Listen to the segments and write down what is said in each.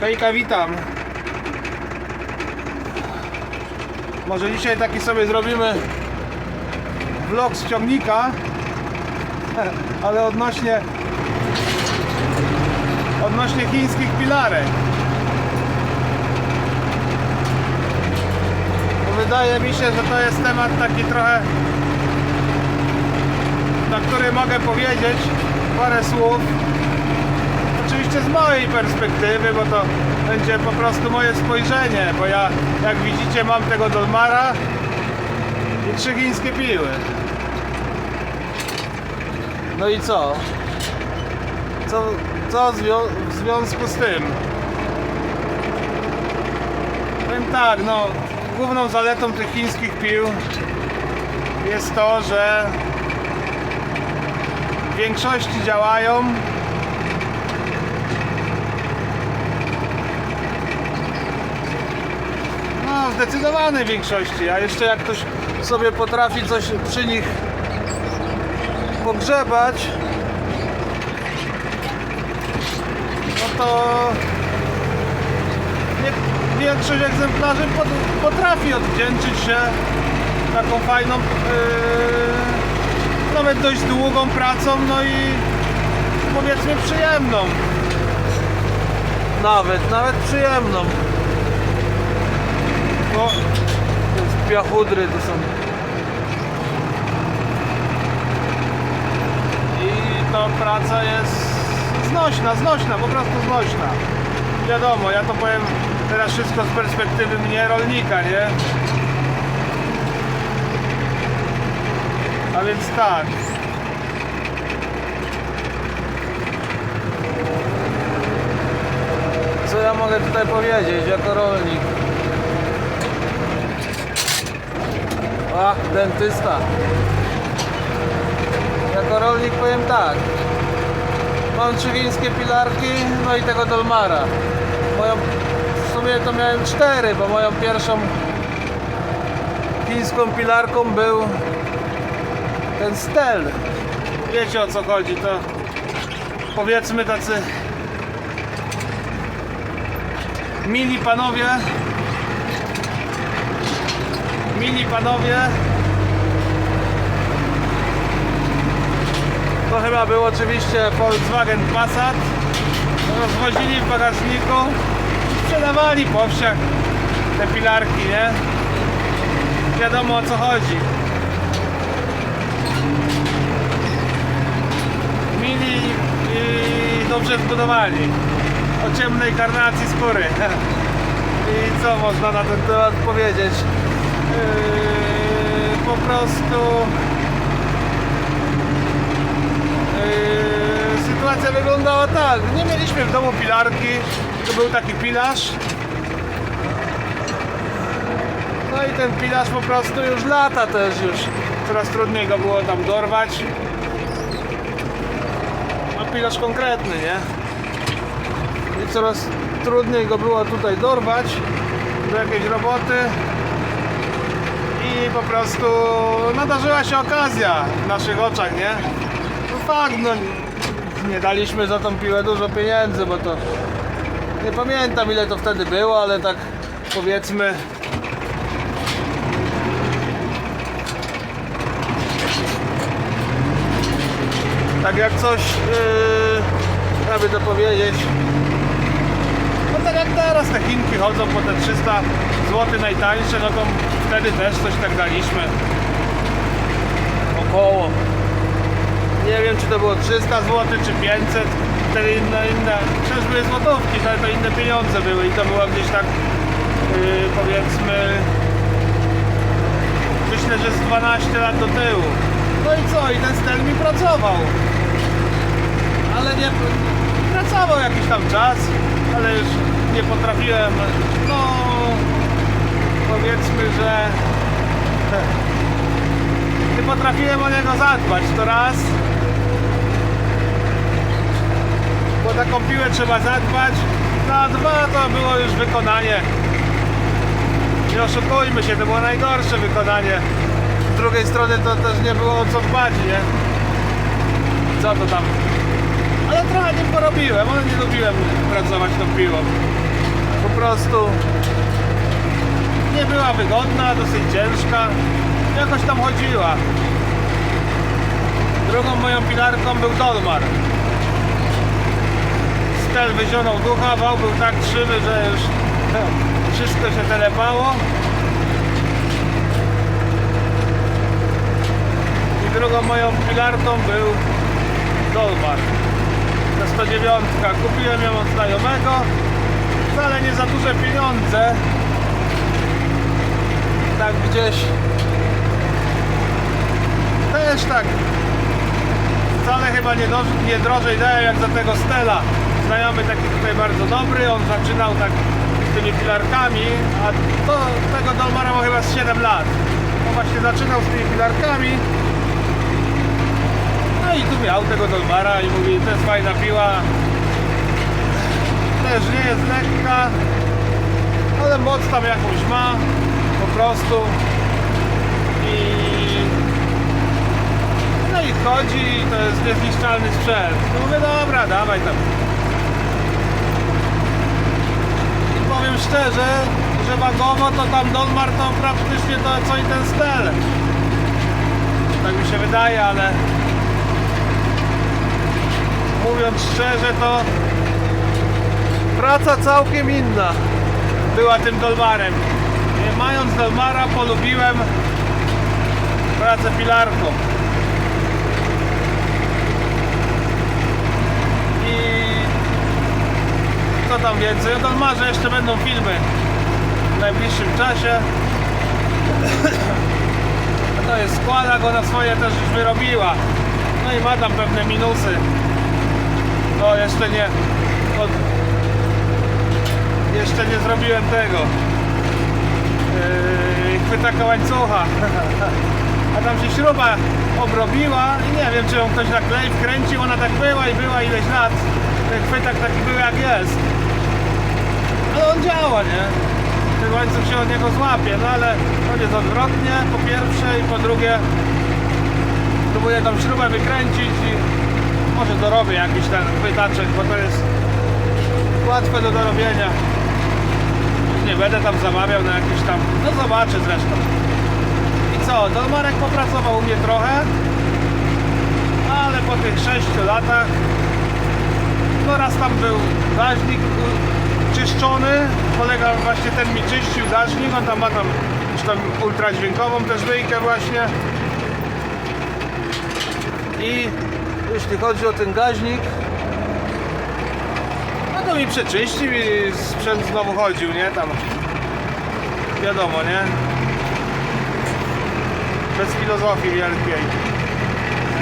Hejka, witam. Może dzisiaj taki sobie zrobimy vlog z ciągnika, ale odnośnie odnośnie chińskich pilarek. Wydaje mi się, że to jest temat taki trochę na który mogę powiedzieć parę słów oczywiście z mojej perspektywy, bo to będzie po prostu moje spojrzenie, bo ja jak widzicie mam tego Dolmara i trzy chińskie piły. No i co? Co, co w zwią- w związku z tym? Powiem tak, no główną zaletą tych chińskich pił jest to, że w większości działają No, zdecydowanej większości, a jeszcze jak ktoś sobie potrafi coś przy nich pogrzebać, no to większość egzemplarzy pot- potrafi odwdzięczyć się taką fajną, yy, nawet dość długą pracą, no i powiedzmy przyjemną. Nawet, nawet przyjemną. No, to jest piachudry to są. I to praca jest znośna, znośna, po prostu znośna. Wiadomo, ja to powiem teraz wszystko z perspektywy mnie, rolnika, nie? A więc tak. Co ja mogę tutaj powiedzieć jako rolnik? Ach, dentysta. Jako rolnik powiem tak. Mam trzy wiejskie pilarki, no i tego Dolmara. Moją, w sumie to miałem cztery, bo moją pierwszą chińską pilarką był ten stel. Wiecie o co chodzi, to powiedzmy tacy mili panowie mili panowie. To chyba był oczywiście Volkswagen Passat. Rozwozili w bagażniku. Sprzedawali po wsiach te pilarki, nie? wiadomo o co chodzi. Mili i dobrze zbudowani o ciemnej karnacji skóry. I co można na ten temat powiedzieć po prostu yy, sytuacja wyglądała tak. Nie mieliśmy w domu pilarki. To był taki pilarz. No i ten pilarz po prostu już lata też już coraz trudniej go było tam dorwać. No pilarz konkretny, nie? I coraz trudniej go było tutaj dorwać do jakiejś roboty i po prostu nadarzyła się okazja w naszych oczach, nie? No fakt, no nie daliśmy za tą piłę dużo pieniędzy, bo to nie pamiętam ile to wtedy było, ale tak powiedzmy tak jak coś yy, jakby to powiedzieć no tak jak teraz te Chinki chodzą po te 300 zł najtańsze no to wtedy też coś tak daliśmy około nie wiem czy to było 300 zł czy 500 wtedy inne, inne przecież były złotówki to, to inne pieniądze były i to było gdzieś tak yy, powiedzmy myślę, że z 12 lat do tyłu. No i co? I ten stel mi pracował. Ale nie pracował jakiś tam czas, ale już nie potrafiłem, no powiedzmy, że nie potrafiłem o niego zadbać, to raz bo taką piłę trzeba zadbać, no a dwa to było już wykonanie nie oszukujmy się, to było najgorsze wykonanie z drugiej strony to też nie było o co dbać, nie? Co to tam? Ale trochę nie porobiłem, ale nie lubiłem pracować tą piłą. prostu nie była wygodna, dosyć ciężka. Jakoś tam chodziła. Drugą moją pilarką był Dolmar. Stel wyzionął ducha, wał był tak krzywy, że już wszystko się telepało. I drugą moją pilarką był Dolmar. Ta 109. Kupiłem ją od znajomego. Wcale nie za duże pieniądze. Tak gdzieś. Też tak. Wcale chyba nie, do, nie drożej jak za tego Stella. Znajomy taki tutaj bardzo dobry. On zaczynał tak z tymi pilarkami. A to tego Dolmara ma chyba z 7 lat. On właśnie zaczynał z tymi pilarkami. No i tu miał tego Dolmara i mówi, to jest fajna piła. Też nie jest lekka, ale moc tam jakąś ma, prostu. I no i chodzi i to jest niezniszczalny sprzęt. No mówię, dobra, dawaj tam. I powiem szczerze, że wagowo to tam Dolmar to praktycznie to co i ten stel. Tak mi się wydaje, ale mówiąc szczerze, to praca całkiem inna była tym Dolmarem. Nie mając Dolmara, polubiłem pracę pilarką. I co tam więcej? O Dolmarze jeszcze będą filmy w najbliższym czasie. To jest składa go na swoje też już wyrobiła. No i ma tam pewne minusy. No jeszcze nie. Od... Jeszcze nie zrobiłem tego. Yy, chwytaka łańcucha. A tam się śruba obrobiła i nie wiem czy ją ktoś na klej wkręcił, ona tak była i była ileś lat. Ten chwytak taki był jak jest. Ale on działa, nie? Ten łańcuch się od niego złapie, no ale on jest odwrotnie po pierwsze i po drugie próbuję tam śrubę wykręcić i może dorobię jakiś ten chwytaczek, bo to jest łatwe do dorobienia. Nie będę tam zamawiał na jakiś tam, no zobaczę zresztą. I co, Dolmarek popracował u mnie trochę, ale po tych 6 latach, no raz tam był gaźnik u- czyszczony, kolega właśnie ten mi czyścił gaźnik, on tam ma tam, już tam ultradźwiękową też wyjkę właśnie. I jeśli chodzi o ten gaźnik, mi przeczyścił i sprzęt znowu chodził, nie? Tam wiadomo, nie? Bez filozofii wielkiej.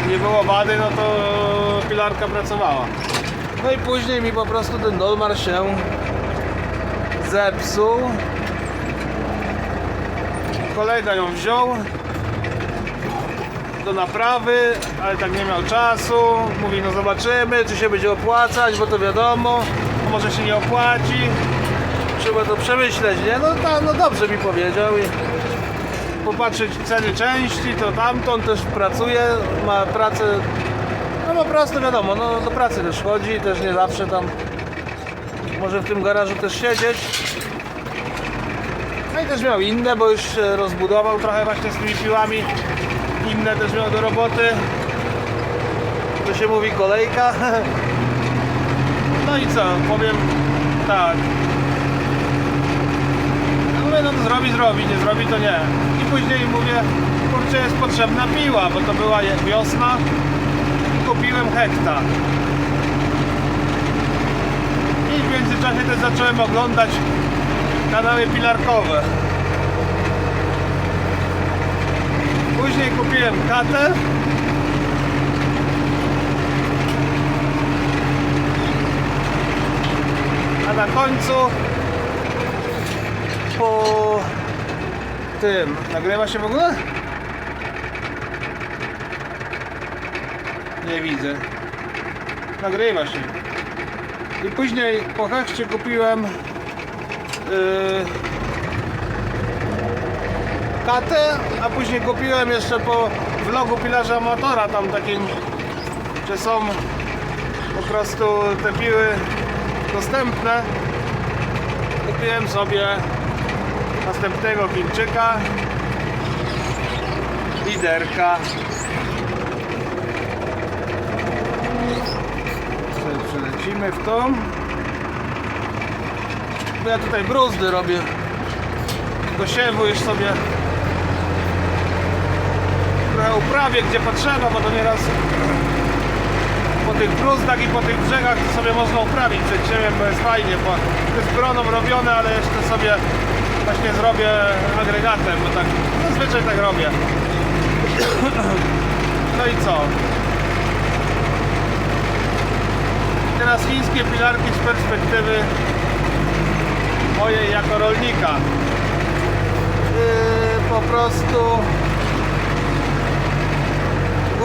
Nie było wady, no to pilarka pracowała. No i później mi po prostu ten Dolmar się zepsuł. Kolega ją wziął do naprawy, ale tak nie miał czasu. Mówi, no zobaczymy, czy się będzie opłacać, bo to wiadomo, może się nie opłaci. Trzeba to przemyśleć, nie? No, ta, no dobrze mi powiedział i popatrzeć ceny części, to tamtą też pracuje, ma pracę, no po prostu wiadomo, no do pracy też chodzi, też nie zawsze tam może w tym garażu też siedzieć. No i też miał inne, bo już rozbudował trochę właśnie z tymi piłami. Inne też miał do roboty. To się mówi kolejka. No i co, powiem tak. No mówię, no to zrobi, zrobi, nie zrobi to nie. I później mówię, kurczę jest potrzebna piła, bo to była wiosna. I kupiłem hekta. I w międzyczasie też zacząłem oglądać kanały pilarkowe. Później kupiłem katę. Na końcu po tym nagrywa się w ogóle? Nie widzę. Nagrywa się. I później po hechcie kupiłem yy, katę, a później kupiłem jeszcze po vlogu pilarza amatora tam takim, że są po prostu te piły dostępne. kupiłem sobie następnego Chińczyka. Liderka. Przelecimy w tą. Bo ja tutaj bruzdy robię. Do siewu już sobie trochę uprawię gdzie potrzeba, bo to nieraz tych bruzdach i po tych brzegach to sobie można uprawić przed siebiem, bo jest fajnie, bo to jest broną robione, ale jeszcze sobie właśnie zrobię agregatem, bo tak zazwyczaj tak robię. No i co? Teraz chińskie pilarki z perspektywy mojej jako rolnika. Yy, po prostu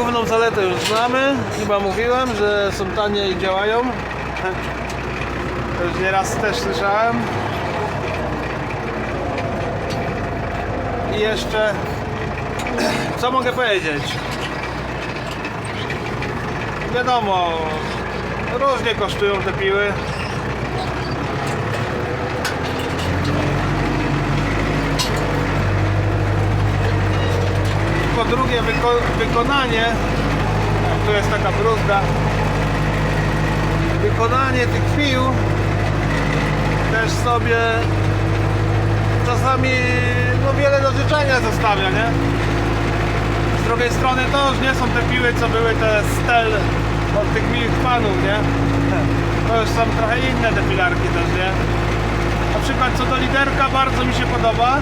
Główną zaletę już znamy. Chyba mówiłem, że są tanie i działają. To już nieraz też słyszałem. I jeszcze co mogę powiedzieć? Wiadomo, różnie kosztują te piły. Po drugie wyko wykonanie tu jest taka bruzda wykonanie tych pił też sobie czasami no wiele do życzenia zostawia, nie? Z drugiej strony to już nie są te piły, co były te stel od tych miłych panów, nie? To już są trochę inne te pilarki też, nie? Na przykład co do liderka bardzo mi się podoba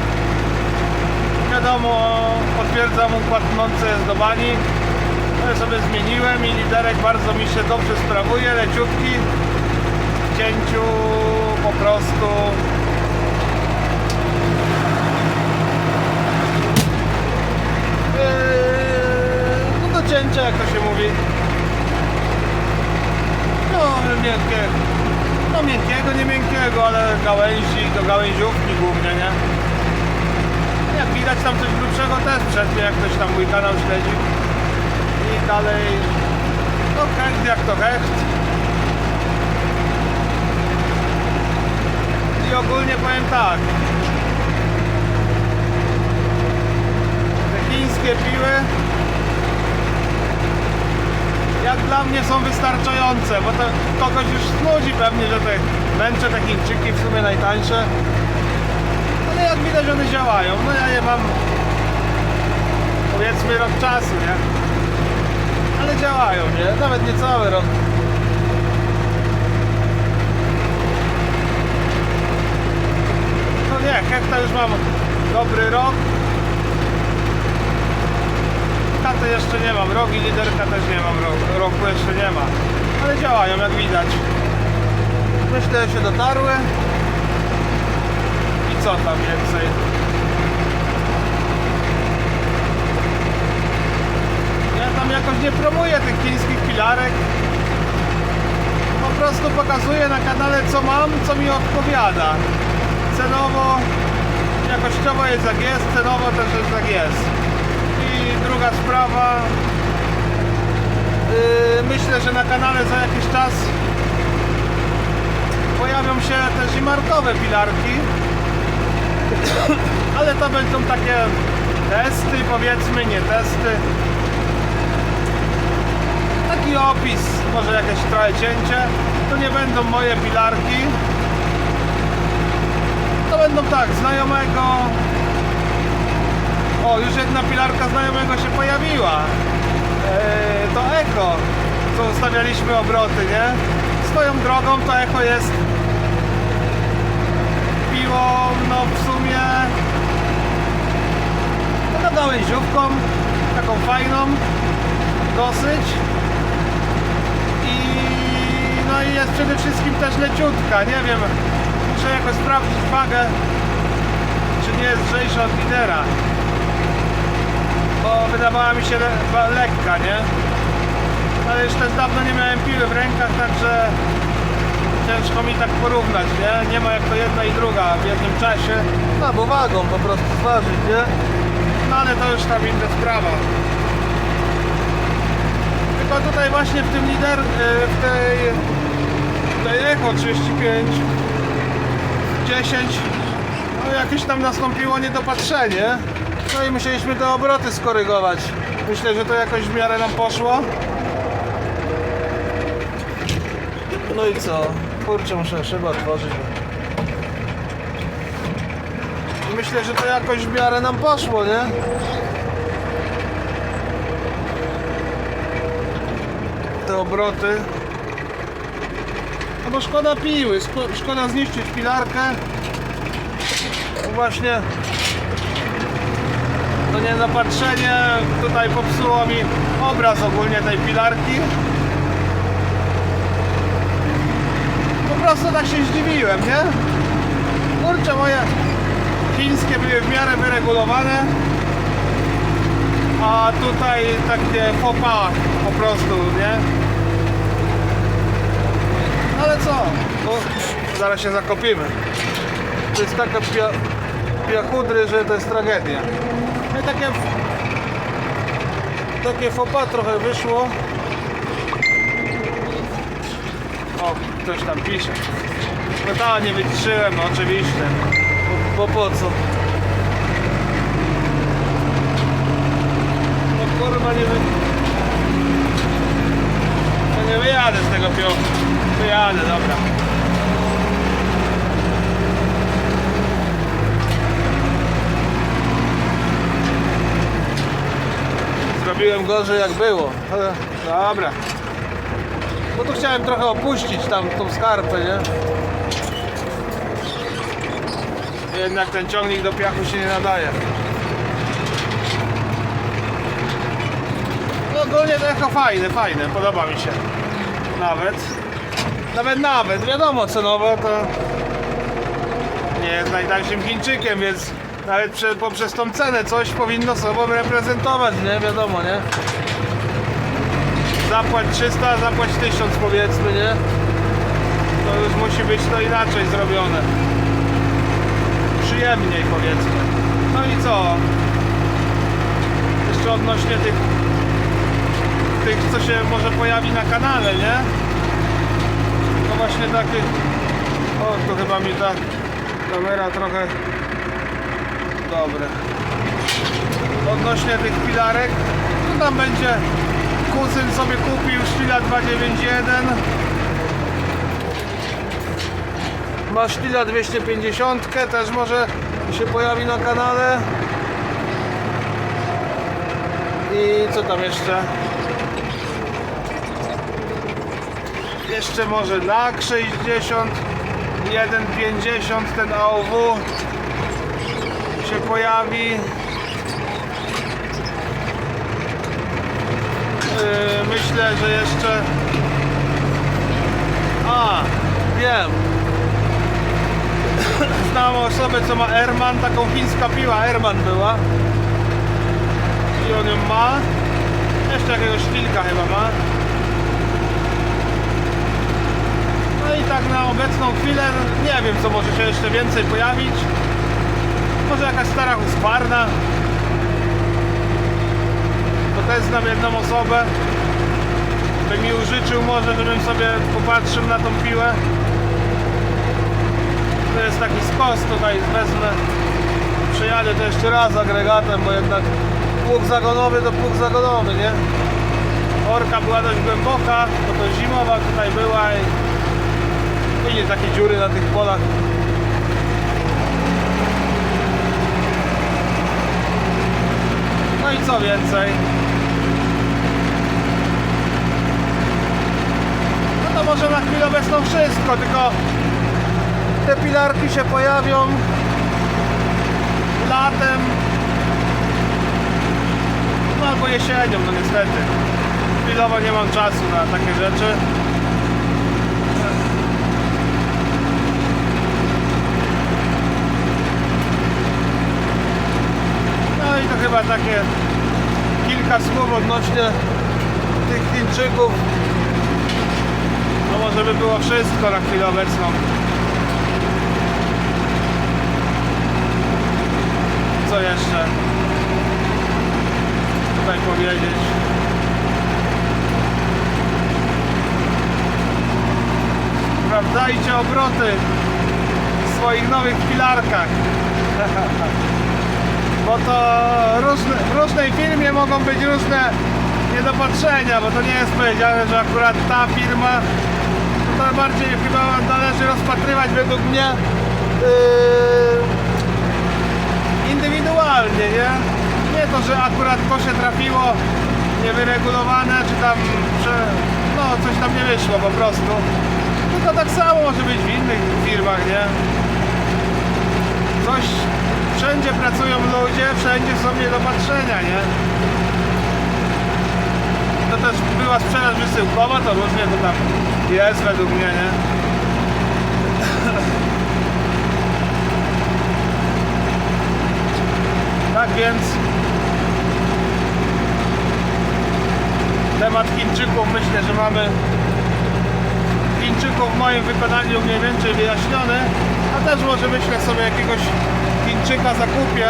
wiadomo, potwierdzam układ mące jest do bani. No ja sobie zmieniłem i liderek bardzo mi się dobrze sprawuje, leciutki. W cięciu po prostu. Yy, no do cięcia, jak to się mówi. No, miękkiego. No miękkiego, nie miękkiego, ale gałęzi, do gałęziówki głównie, nie? Widać tam coś grubszego też przednie, jak ktoś tam mój kanał śledzi. I dalej, no hecht jak to hecht. I ogólnie powiem tak. Te chińskie piły jak dla mnie są wystarczające, bo to kogoś już znudzi pewnie, że te męcze te Chińczyki w sumie najtańsze. Jak widać one działają. No ja je mam powiedzmy rok czasu, nie? Ale działają, nie? Nawet nie cały rok. No nie, hekta już mam dobry rok. Katę jeszcze nie mam, rogi liderka też nie mam, ro- roku jeszcze nie ma. Ale działają jak widać. Myślę, że się dotarły co tam więcej? Ja tam jakoś nie promuję tych chińskich pilarek. Po prostu pokazuję na kanale co mam, co mi odpowiada. Cenowo, jakościowo jest jak jest, cenowo też jest jak jest. I druga sprawa, yy, myślę, że na kanale za jakiś czas pojawią się też i markowe pilarki ale to będą takie testy, powiedzmy, nie testy. Taki opis, może jakieś trochę cięcie. To nie będą moje pilarki. To będą tak, znajomego. O, już jedna pilarka znajomego się pojawiła. Eee, to Eko, co ustawialiśmy obroty, nie? Swoją drogą to Eko jest no w sumie no gałęziówką, taką fajną dosyć. I no i jest przede wszystkim też leciutka, nie wiem, muszę jakoś sprawdzić wagę czy nie jest lżejsza od lidera. Bo wydawała mi się le lekka, nie? Ale już też dawno nie miałem piły w rękach, także ciężko mi tak porównać, nie? Nie ma jak to jedna i druga w jednym czasie. No bo wagą po prostu zważyć, nie? No ale to już tam inna sprawa. Tylko tutaj właśnie w tym lider, y, w tej, w tej Echo 35 10 no jakieś tam nastąpiło niedopatrzenie no i musieliśmy te obroty skorygować myślę, że to jakoś w miarę nam poszło no i co? Kurczę muszę szybę otworzyć myślę, że to jakoś w miarę nam poszło, nie? Te obroty no bo szkoda piły, szko- szkoda zniszczyć pilarkę. No właśnie to niedopatrzenie tutaj popsuło mi obraz ogólnie tej pilarki. Prostu tak się zdziwiłem, nie? Kurczę, moje chińskie były w miarę wyregulowane. A tutaj takie fopa po prostu, nie? No ale co? Bo zaraz się zakopimy. To jest taka pia, piachudry, że to jest tragedia. No i takie takie fopa trochę wyszło. Ktoś tam pisze. No ta nie wyciszyłem, no oczywiście. Bo, bo po co? No kurwa nie wy... No nie wyjadę z tego piochu. Wyjadę, dobra. Zrobiłem gorzej jak było. Dobra. Bo tu chciałem trochę opuścić tam tą skarpę, nie? Jednak ten ciągnik do piachu się nie nadaje. No ogólnie to echo fajne, fajne, podoba mi się. Nawet. Nawet nawet, wiadomo cenowo to nie jest najtańszym Chińczykiem, więc nawet prze, poprzez tą cenę coś powinno sobą reprezentować, nie? Wiadomo, nie? Zapłać 300, zapłać 1000 powiedzmy, nie? To już musi być to inaczej zrobione. Przyjemniej powiedzmy. No i co? Jeszcze odnośnie tych tych, co się może pojawi na kanale, nie? No właśnie takich... O, to chyba mi ta kamera trochę... Dobre. Odnośnie tych pilarek, to tam będzie... Kuzyn sobie kupił Sztila 291 Ma Sztila 250 też może się pojawi na kanale. I co tam jeszcze? Jeszcze może LAK 60 1,50 ten AOW się pojawi Myślę, że jeszcze A, wiem Znam osobę co ma Erman, taką chińska piła Erman była i on ją ma jeszcze jakiegoś sztilka chyba ma No i tak na obecną chwilę nie wiem co może się jeszcze więcej pojawić. Może jakaś stara husqvarna. Też znam jedną osobę. By mi użyczył może, żebym sobie popatrzył na tą piłę. To jest taki skos tutaj wezmę. Przejadę to jeszcze raz agregatem, bo jednak pług zagonowy to pług zagonowy, nie? Orka była dość głęboka, bo to zimowa tutaj była i Widzisz takie dziury na tych polach. No i co więcej? No to może na chwilę obecną wszystko, tylko te pilarki się pojawią latem no albo jesienią, no niestety. Chwilowo nie mam czasu na takie rzeczy. No i to chyba takie kilka słów odnośnie tych Chińczyków. No może by było wszystko na chwilę obecną. Co jeszcze tutaj powiedzieć? Sprawdzajcie obroty swoich nowych pilarkach. Bo to różne, w różnej firmie mogą być różne niedopatrzenia, bo to nie jest powiedziane, że akurat ta firma to bardziej chyba należy rozpatrywać według mnie yy, indywidualnie, nie? Nie to, że akurat się trafiło niewyregulowane, czy tam że, no coś tam nie wyszło po prostu. Tylko tak samo może być w innych firmach, nie? Coś, wszędzie pracują ludzie, wszędzie są niedopatrzenia, nie? To też była sprzedaż wysyłkowa, to różnie to tam jest według mnie, nie? Tak więc temat Chińczyków myślę, że mamy Chińczyków w moim wykonaniu mniej więcej wyjaśniony, a też może myślę sobie jakiegoś Chińczyka zakupię.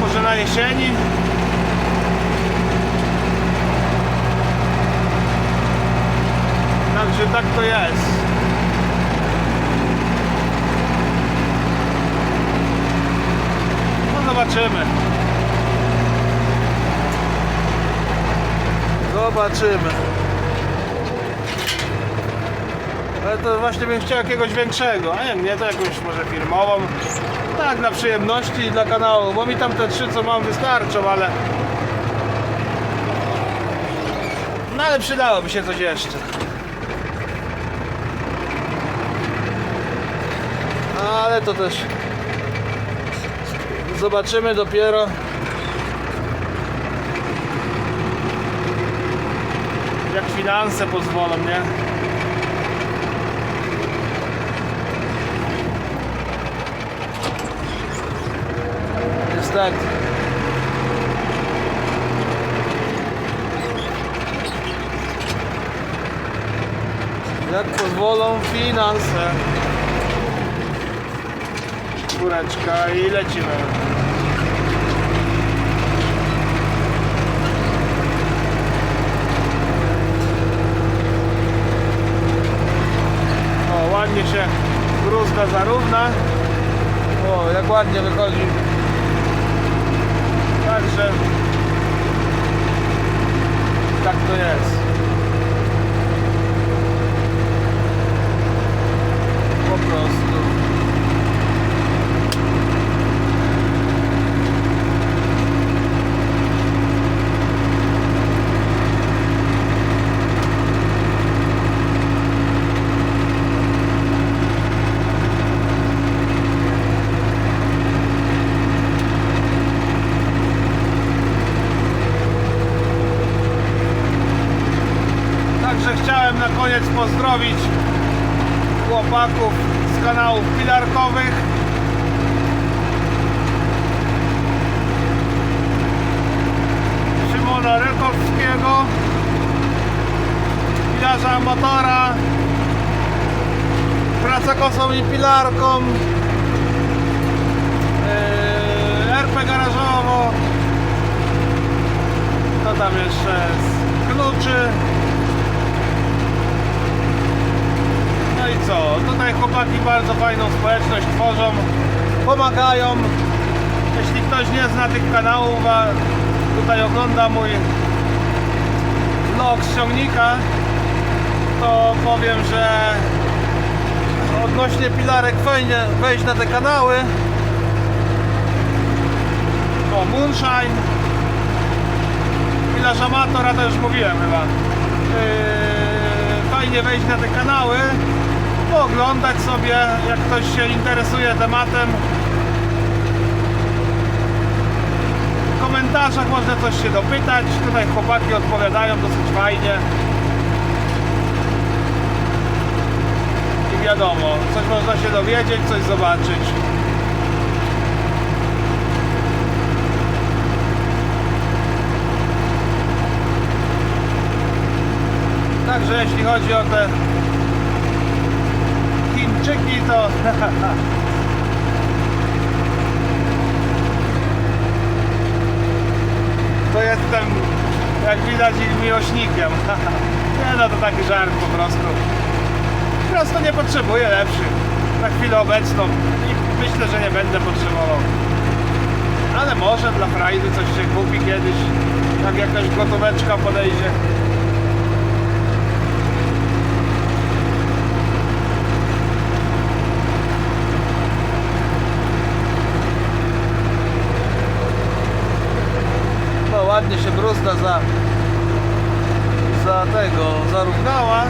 Może na jesieni. Także tak to jest. No zobaczymy. Zobaczymy. Ale to właśnie bym chciał jakiegoś większego. A nie nie to jakąś może firmową. Tak, dla przyjemności dla kanału, bo mi tam te trzy co mam wystarczą, ale... No ale przydałoby się coś jeszcze. Ale to też... Zobaczymy dopiero. Jak finanse pozwolą, nie? Niestety. Jak pozwolą finanse. Kureczka i lecimy. O, ładnie się gruzda zarówna. O, jak ładnie wychodzi. Także tak to jest. Po prostu. Także chciałem na koniec pozdrowić chłopaków z kanałów pilarkowych. Szymona Rykowskiego, pilarza amatora, praca kosą i pilarką, yy, RP garażowo, co tam jeszcze jest, kluczy, No i co? Tutaj chłopaki bardzo fajną społeczność tworzą, pomagają. Jeśli ktoś nie zna tych kanałów, a tutaj ogląda mój vlog z ciągnika, to powiem, że odnośnie pilarek fajnie wejść na te kanały. O, Moonshine. Pilarz amatora to już mówiłem chyba. Yy, fajnie wejść na te kanały, pooglądać sobie, jak ktoś się interesuje tematem. W komentarzach można coś się dopytać. Tutaj chłopaki odpowiadają dosyć fajnie. I wiadomo, coś można się dowiedzieć, coś zobaczyć. Także jeśli chodzi o te Chińczyki, to to jestem jak widać miłośnikiem. Nie no to taki żart po prostu. Teraz to nie potrzebuję lepszych. Na chwilę obecną i myślę, że nie będę potrzebował. Ale może dla frajdy coś się kupi kiedyś, jak jakaś gotóweczka podejdzie. No ładnie się bruzda za za tego zarównała.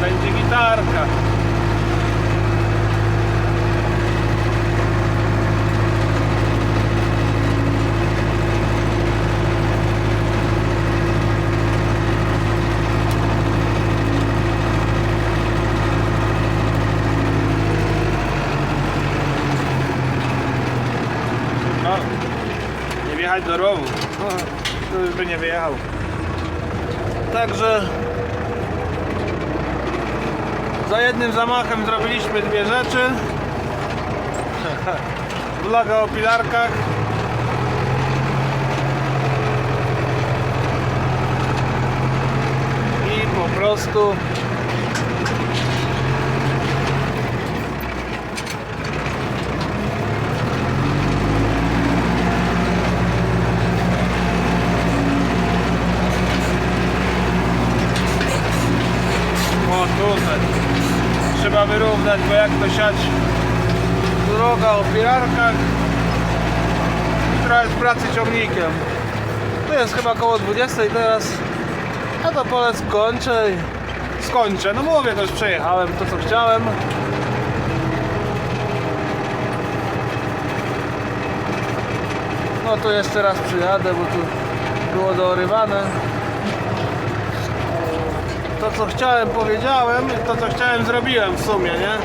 Będzie gitarka. No, nie wjechać do rowu. No, to już by nie wyjechał. Także za jednym zamachem zrobiliśmy dwie rzeczy. Vloga o pilarkach. I po prostu O tutaj Trzeba wyrównać, bo jak to siać? Droga o pilarkach. I trochę z pracy ciągnikiem. To jest chyba koło 20 teraz. Ja to pole skończę skończę. No mówię, już przejechałem to co chciałem. No tu jeszcze raz przyjadę, bo tu było doorywane to co chciałem powiedziałem, to co chciałem zrobiłem w sumie, nie?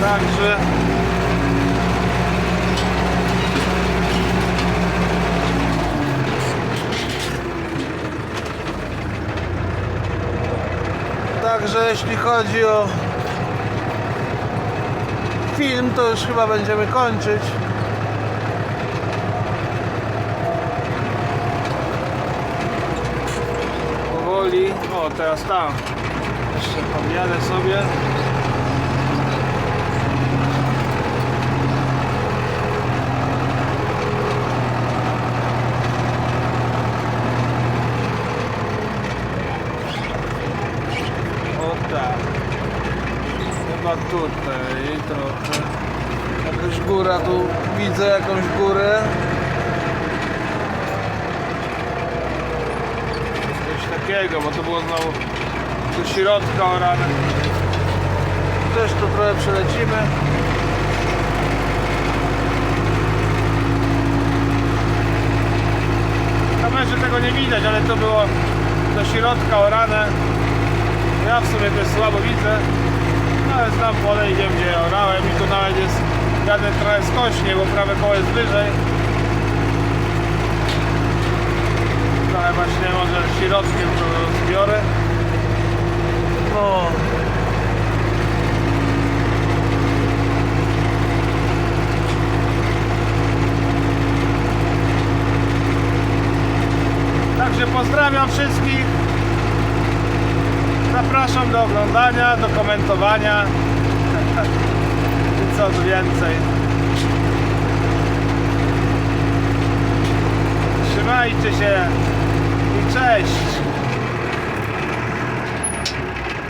Także Także jeśli chodzi o film, to już chyba będziemy kończyć. Powoli. O, teraz tam. Jeszcze podjadę sobie. O tak. Chyba tutaj trochę. Jakaś góra tu widzę jakąś górę. Coś takiego, bo to było znowu do środka orane. Też tu trochę przelecimy. W kamerze tego nie widać, ale to było do środka orane. Ja w sumie też słabo widzę. No ale znam pole i wiem gdzie orałem i tu nawet jest jadę trochę skośnie, bo prawe koło jest wyżej. Trochę właśnie może środkiem to zbiorę. No. Także pozdrawiam wszystkich. Zapraszam do oglądania, do komentowania. I co tu więcej. Trzymajcie się i cześć.